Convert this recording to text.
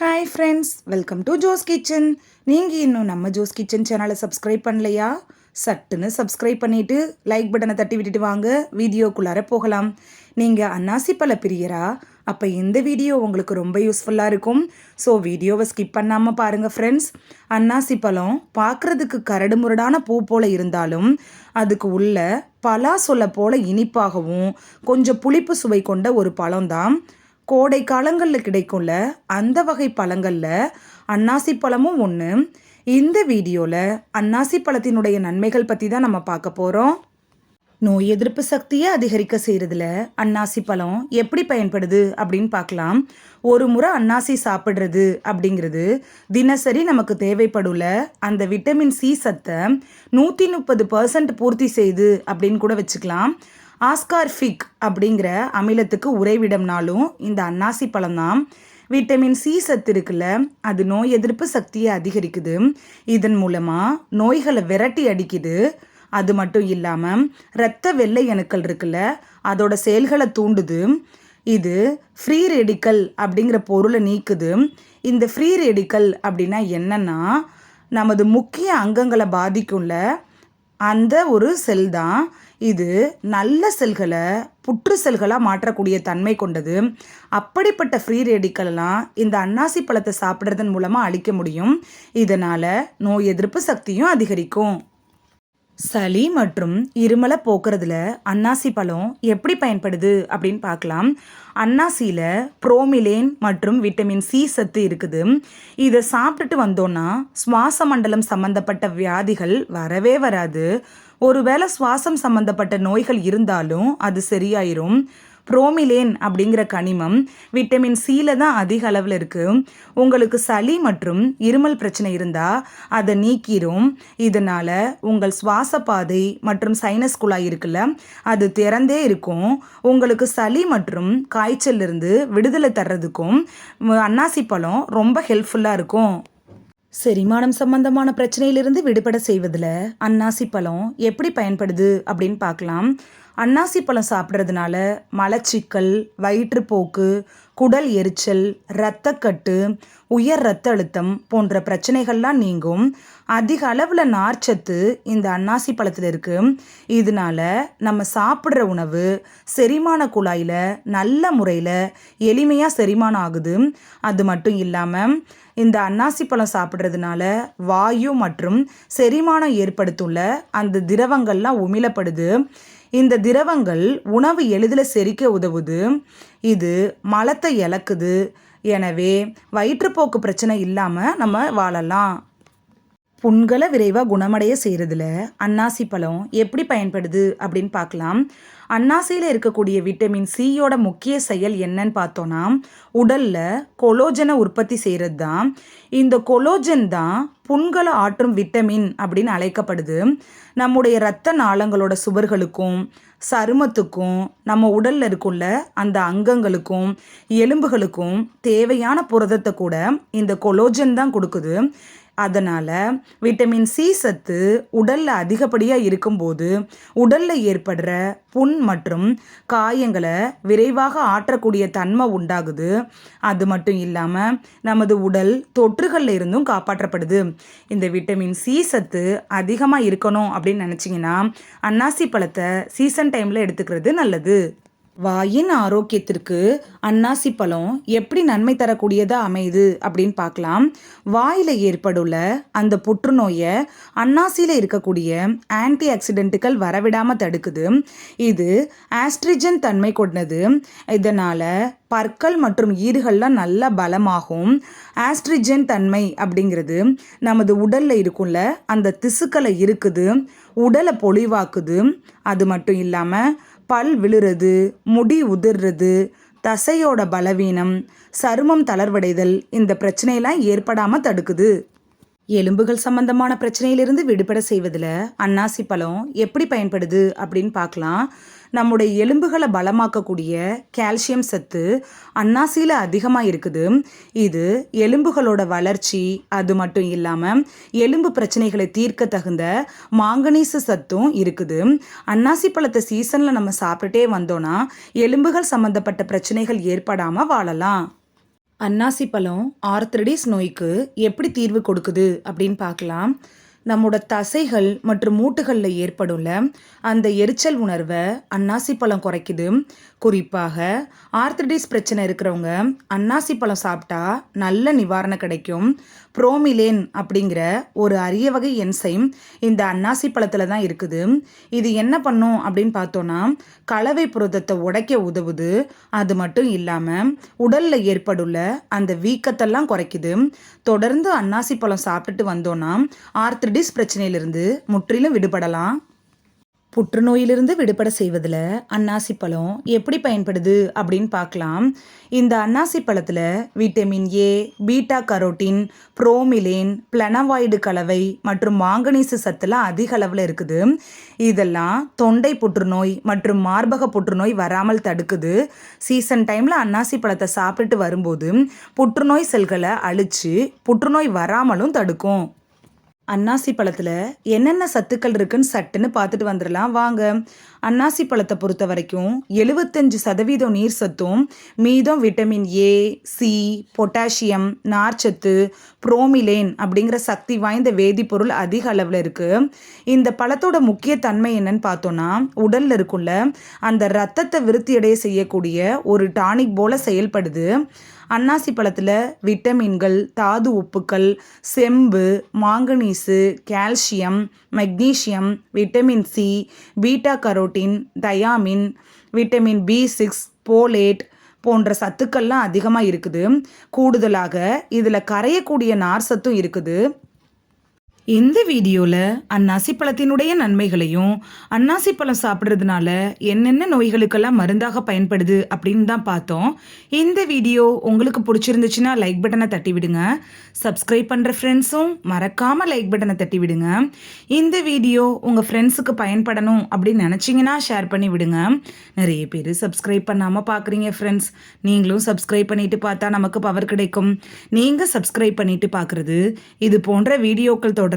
Hi friends welcome to Jo's kitchen நீங்கள் இன்னும் நம்ம ஜோஸ் கிச்சன் சேனலை சப்ஸ்கிரைப் பண்ணலையா? சட்டுன்னு சப்ஸ்கிரைப் பண்ணிவிட்டு லைக் பட்டனை தட்டி விட்டுட்டு வாங்க. வீடியோக்குள்ளார போகலாம். நீங்கள் அன்னாசி பல பிரியரா? அப்போ இந்த வீடியோ உங்களுக்கு ரொம்ப யூஸ்ஃபுல்லாக இருக்கும். ஸோ வீடியோவை ஸ்கிப் பண்ணாமல் பாருங்கள் ஃப்ரெண்ட்ஸ் அன்னாசி பழம் பார்க்குறதுக்கு கரடு முரடான பூ போல் இருந்தாலும் அதுக்கு உள்ள பலா சொல்ல போல் இனிப்பாகவும் கொஞ்சம் புளிப்பு சுவை கொண்ட ஒரு பழம்தான். கோடை காலங்களில் கிடைக்கும்ல அந்த வகை பழங்களில் அன்னாசி பழமும் ஒன்று இந்த வீடியோவில் அன்னாசி பழத்தினுடைய நன்மைகள் பற்றி தான் நம்ம பார்க்க போகிறோம் நோய் எதிர்ப்பு சக்தியை அதிகரிக்க செய்கிறதுல அன்னாசி பழம் எப்படி பயன்படுது அப்படின்னு பார்க்கலாம். ஒரு முறை அன்னாசி சாப்பிட்றது அப்படிங்கிறது தினசரி நமக்கு தேவைப்படுள்ள அந்த விட்டமின் சி சத்தை நூற்றி முப்பது பர்சன்ட் பூர்த்தி செய்து அப்படின்னு கூட வச்சுக்கலாம். ஆஸ்கார்ஃபிக் அப்படிங்கிற அமிலத்துக்கு உறைவிடம்னாலும் இந்த அன்னாசி பழம்தான். விட்டமின் சி சத்து இருக்குல்ல அது நோய் எதிர்ப்பு சக்தியை அதிகரிக்குது. இதன் மூலமாக நோய்களை விரட்டி அடிக்குது. அது மட்டும் இல்லாமல் இரத்த வெள்ளை அணுக்கள் இருக்குல்ல அதோட செயல்களை தூண்டுது. இது ஃப்ரீ ரெடிக்கல் அப்படிங்கிற பொருளை நீக்குது. இந்த ஃப்ரீ ரெடிக்கல் அப்படின்னா என்னன்னா நமது முக்கிய அங்கங்களை பாதிக்கும்ல அந்த ஒரு செல் தான் இது நல்ல செல்களை புற்று செல்களாக மாற்றக்கூடிய தன்மை கொண்டது. அப்படிப்பட்ட ஃப்ரீ ரேடிக்கல்லாம் இந்த அன்னாசி பழத்தை சாப்பிட்றதன் மூலமாக அழிக்க முடியும். இதனால் நோய் எதிர்ப்பு சக்தியும் அதிகரிக்கும். சளி மற்றும் இருமலை போக்குறதுல அன்னாசி பழம் எப்படி பயன்படுது அப்படின்னு பார்க்கலாம். அன்னாசியில் புரோமிலேன் மற்றும் விட்டமின் சி சத்து இருக்குது. இதை சாப்பிட்டுட்டு வந்தோன்னா சுவாச மண்டலம் சம்மந்தப்பட்ட வியாதிகள் வரவே வராது. ஒருவேளை சுவாசம் சம்மந்தப்பட்ட நோய்கள் இருந்தாலும் அது சரியாயிரும். புரோமிலேன் அப்படிங்கிற கனிமம் விட்டமின் சியில் தான் அதிக அளவில் இருக்குது உங்களுக்கு சளி மற்றும் இருமல் பிரச்சனை இருந்தால் அதை நீக்கிரும். இதனால் உங்கள் சுவாச பாதை மற்றும் சைனஸ் குழாய் இருக்குல்ல அது திறந்தே இருக்கும். உங்களுக்கு சளி மற்றும் காய்ச்சல் இருந்து விடுதலை தர்றதுக்கும் அன்னாசி பழம் ரொம்ப ஹெல்ப்ஃபுல்லாக இருக்கும். செரிமானம் சம்பந்தமான பிரச்சனையிலிருந்து விடுபட செய்வதில் அன்னாசி பழம் எப்படி பயன்படுது அப்படின்னு பார்க்கலாம். அன்னாசி பழம் சாப்பிட்றதுனால மலச்சிக்கல் வயிற்றுப்போக்கு குடல் எரிச்சல் இரத்தக்கட்டு உயர் இரத்த அழுத்தம் போன்ற பிரச்சனைகள்லாம் நீங்கும். அதிக அளவில் நார்ச்சத்து இந்த அன்னாசி பழத்தில் இருக்குது இதனால நம்ம சாப்பிட்ற உணவு செரிமான குழாயில் நல்ல முறையில் எளிமையாக செரிமானம் ஆகுது. அது மட்டும் இல்லாமல் இந்த அன்னாசி பழம் சாப்பிட்றதுனால வாயு மற்றும் செரிமானம் ஏற்படுத்துள்ள அந்த திரவங்கள்லாம் உமிழப்படுது. இந்த திரவங்கள் உணவு எளிதில் செரிக்க உதவுது. இது மலத்தை இழக்குது. எனவே வயிற்றுப்போக்கு பிரச்சனை இல்லாமல் நம்ம வாழலாம். புண்களை விரைவாக குணமடைய செய்கிறதுல அன்னாசி பழம் எப்படி பயன்படுது அப்படின்னு பார்க்கலாம். அன்னாசியில் இருக்கக்கூடிய விட்டமின் சியோட முக்கிய செயல் என்னன்னு பார்த்தோன்னா உடலில் கொலோஜனை உற்பத்தி செய்கிறது தான் இந்த கொலோஜன் தான் புண்களை ஆற்றும் விட்டமின் அப்படின்னு அழைக்கப்படுது. நம்முடைய இரத்த நாளங்களோட சுவர்களுக்கும் சருமத்துக்கும் நம்ம உடலில் இருக்குள்ள அந்த அங்கங்களுக்கும் எலும்புகளுக்கும் தேவையான புரதத்தை கூட இந்த கொலோஜன் தான் கொடுக்குது. அதனால் விட்டமின் சி சத்து உடலில் அதிகப்படியாக இருக்கும்போது உடலில் ஏற்படுற புண் மற்றும் காயங்களை விரைவாக ஆற்றக்கூடிய தன்மை உண்டாகுது. அது மட்டும் இல்லாமல் நமது உடல் தொற்றுகளில் இருந்தும் காப்பாற்றப்படுது. இந்த விட்டமின் சி சத்து அதிகமாக இருக்கணும் அப்படின்னு நினச்சிங்கன்னா அன்னாசி பழத்தை சீசன் டைமில் எடுத்துக்கிறது நல்லது. வாயின் ஆரோக்கியத்திற்கு அன்னாசி பழம் எப்படி நன்மை தரக்கூடியதாக அமையுது அப்படின்னு பார்க்கலாம். வாயில் ஏற்படுள்ள அந்த புற்றுநோயை அன்னாசியில் இருக்கக்கூடிய ஆன்டி ஆக்சிடென்ட்டுகள் வரவிடாமல் தடுக்குது. இது ஆஸ்ட்ரிஜன் தன்மை கொண்டது. இதனால் பற்கள் மற்றும் ஈறுகள்லாம் நல்ல பலமாகும். ஆஸ்ட்ரிஜன் தன்மை அப்படிங்கிறது நமது உடலில் இருக்கும்ல அந்த திசுக்களை இருக்குது உடலை பொழிவாக்குது அது மட்டும் இல்லாமல் பல் விழுறது முடி உதிர்றது தசையோட பலவீனம் சருமம் தளர்வடைதல் இந்த பிரச்சனையெல்லாம் ஏற்படாமல் தடுக்குது. எலும்புகள் சம்பந்தமான பிரச்சனையிலிருந்து விடுபட செய்வதில் அன்னாசி பழம் எப்படி பயன்படுது அப்படின்னு பார்க்கலாம். நம்முடைய எலும்புகளை பலமாக்கக்கூடிய கால்சியம் சத்து அன்னாசியில் அதிகமாக இருக்குது. இது எலும்புகளோட வளர்ச்சி அது மட்டும் இல்லாமல் எலும்பு பிரச்சனைகளை தீர்க்க தகுந்த மாங்கனீசு சத்தும் இருக்குது. அன்னாசி பழத்தை சீசனில் நம்ம சாப்பிட்டுட்டே வந்தோன்னா எலும்புகள் சம்மந்தப்பட்ட பிரச்சனைகள் ஏற்படாமல் வாழலாம். அன்னாசி பழம் ஆர்த்தடிஸ் நோய்க்கு எப்படி தீர்வு கொடுக்குது அப்படின்னு பார்க்கலாம். நம்மோட தசைகள் மற்றும் மூட்டுகளில் ஏற்படும்ல அந்த எரிச்சல் உணர்வை அன்னாசி பழம் குறைக்குது. குறிப்பாக ஆர்த்தடிஸ் பிரச்சனை இருக்கிறவங்க அன்னாசி பழம் சாப்பிட்டா நல்ல நிவாரணம் கிடைக்கும். ப்ரோமிலேன் அப்படிங்கிற ஒரு அரிய வகை என்சைம் இந்த அன்னாசி பழத்தில் தான் இருக்குது. இது என்ன பண்ணும் அப்படின்னு பார்த்தோன்னா கலவை புரதத்தை உடைக்க உதவுது. அது மட்டும் இல்லாமல் உடலில் ஏற்படுள்ள அந்த வீக்கத்தெல்லாம் குறைக்குது. தொடர்ந்து அன்னாசி பழம் சாப்பிட்டுட்டு வந்தோன்னா ஆர்த்தடிஸ் பிரச்சனையிலிருந்து முற்றிலும் விடுபடலாம். புற்றுநோயிலிருந்து விடுபட செய்வதில் அன்னாசி பழம் எப்படி பயன்படுது அப்படின்னு பார்க்கலாம். இந்த அன்னாசி பழத்தில் vitamin A beta carotene bromelain flavonoid கலவை மற்றும் மாங்கனீசு சத்துலாம் அதிக அளவில் இருக்குது. இதெல்லாம் தொண்டை புற்றுநோய் மற்றும் மார்பக புற்றுநோய் வராமல் தடுக்குது. சீசன் டைமில் அன்னாசி பழத்தை சாப்பிட்டு வரும்போது புற்றுநோய் செல்களை அழித்து புற்றுநோய் வராமலும் தடுக்கும். அன்னாசி பழத்தில் என்னென்ன சத்துக்கள் இருக்குன்னு சட்டுன்னு பார்த்துட்டு வந்துடலாம் வாங்க. அன்னாசி பழத்தை பொறுத்த வரைக்கும் எழுபத்தஞ்சு சதவீதம் நீர் சத்தும் மீதம் விட்டமின் ஏ சி பொட்டாசியம் நார்ச்சத்து புரோமிலேன் அப்படிங்கிற சக்தி வாய்ந்த வேதிப்பொருள் அதிக அளவில் இருக்குது இந்த பழத்தோட முக்கிய தன்மை என்னன்னு பார்த்தோன்னா உடலில் இருக்குள்ள அந்த ரத்தத்தை விருத்தியடைய செய்யக்கூடிய ஒரு டானிக் போல செயல்படுது. அன்னாசி பழத்தில் விட்டமின்கள் தாது உப்புக்கள் செம்பு manganese calcium magnesium vitamin C beta carotene thiamine vitamin B six folate போன்ற சத்துக்கள்லாம் அதிகமாக இருக்குது. கூடுதலாக இதில் கரையக்கூடிய நார் சத்தும் இருக்குது. இந்த வீடியோவில் அன்னாசி பழத்தினுடைய நன்மைகளையும் அன்னாசி பழம் சாப்பிட்றதுனால என்னென்ன நோய்களுக்கெல்லாம் மருந்தாக பயன்படுது அப்படின்னு தான் பார்த்தோம். இந்த வீடியோ உங்களுக்கு பிடிச்சிருந்துச்சுன்னா லைக் பட்டனை தட்டி விடுங்க. சப்ஸ்கிரைப் பண்ணுற ஃப்ரெண்ட்ஸும் மறக்காமல் லைக் பட்டனை தட்டி விடுங்க. இந்த வீடியோ உங்கள் ஃப்ரெண்ட்ஸுக்கு பயன்படணும் அப்படின்னு நினச்சிங்கன்னா ஷேர் பண்ணி விடுங்க. நிறைய பேர் சப்ஸ்கிரைப் பண்ணாமல் பார்க்குறீங்க ஃப்ரெண்ட்ஸ் நீங்களும் சப்ஸ்கிரைப் பண்ணிட்டு பார்த்தா நமக்கு பவர் கிடைக்கும். நீங்கள் சப்ஸ்கிரைப் பண்ணிட்டு பார்க்குறது இது போன்ற வீடியோக்கள் தொடர்